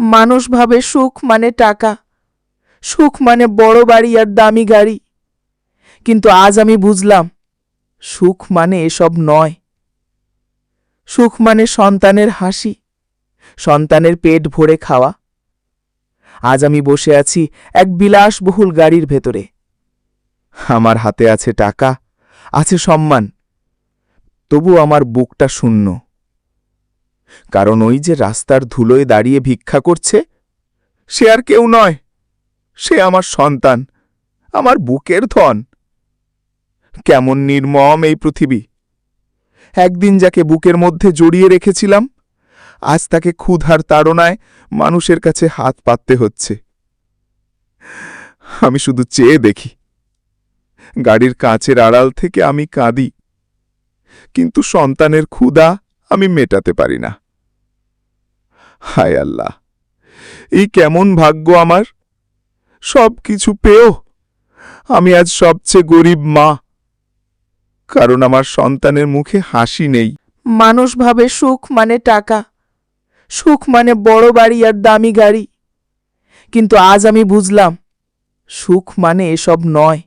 মানুষ ভাবে সুখ মানে টাকা। সুখ মানে বড় বাড়ি আর দামি গাড়ি। কিন্তু আজ আমি বুঝলাম, সুখ মানে এসব নয়। সুখ মানে সন্তানের হাসি, সন্তানের পেট ভরে খাওয়া। আজ আমি বসে আছি এক বিলাসবহুল গাড়ির ভেতরে। আমার হাতে আছে টাকা, আছে সম্মান। তবু আমার বুকটা শূন্য। কারণ ওই যে রাস্তার ধুলোয় দাঁড়িয়ে ভিক্ষা করছে, সে আর কেউ নয়। সে আমার সন্তান, আমার বুকের ধন। কেমন নির্মম এই পৃথিবী। একদিন যাকে বুকের মধ্যে জড়িয়ে রেখেছিলাম, আজ তাকে ক্ষুধার তাড়নায় মানুষের কাছে হাত পাততে হচ্ছে। আমি শুধু চেয়ে দেখি। গাড়ির কাঁচের আড়াল থেকে আমি কাঁদি। কিন্তু সন্তানের ক্ষুধা আমি মেটাতে পারি না। হায় আল্লাহ, এই কেমন ভাগ্য আমার? সব কিছু পেয়েও আমি আজ সবচেয়ে গরিব মা। কারণ আমার সন্তানের মুখে হাসি নেই। মানুষ ভাবে সুখ মানে টাকা। সুখ মানে বড় বাড়ি আর দামি গাড়ি। কিন্তু আজ আমি বুঝলাম, সুখ মানে এসব নয়।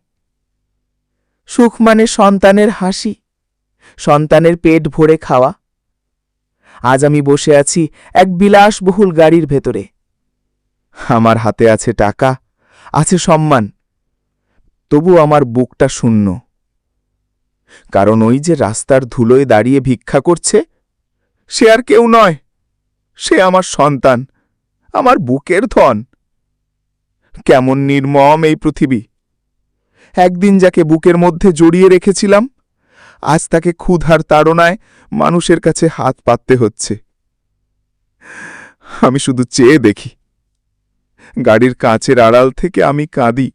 সুখ মানে সন্তানের হাসি, সন্তানের পেট ভরে খাওয়া। আজ আমি বসে আছি এক বিলাসবহুল গাড়ির ভেতরে। আমার হাতে আছে টাকা, আছে সম্মান। তবু আমার বুকটা শূন্য। কারণ ওই যে রাস্তার ধুলোয় দাঁড়িয়ে ভিক্ষা করছে, সে আর কেউ নয়। সে আমার সন্তান, আমার বুকের ধন। কেমন নির্মম এই পৃথিবী। একদিন যাকে বুকের মধ্যে জড়িয়ে রেখেছিলাম আজ তাকে ক্ষুধার তাড়নায় মানুষের কাছে হাত পাততে হচ্ছে। আমি শুধু চেয়ে দেখি। গাড়ির কাঁচের আড়াল থেকে আমি কাঁদি।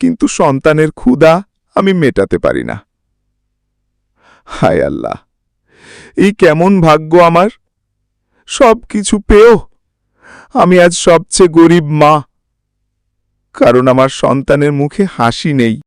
কিন্তু সন্তানের ক্ষুধা আমি মেটাতে পারি না। হায় আল্লাহ, এই কেমন ভাগ্য আমার। সব কিছু পেয়েও আমি আজ সবচেয়ে গরিব মা। কারণ আমার সন্তানের মুখে হাসি নেই।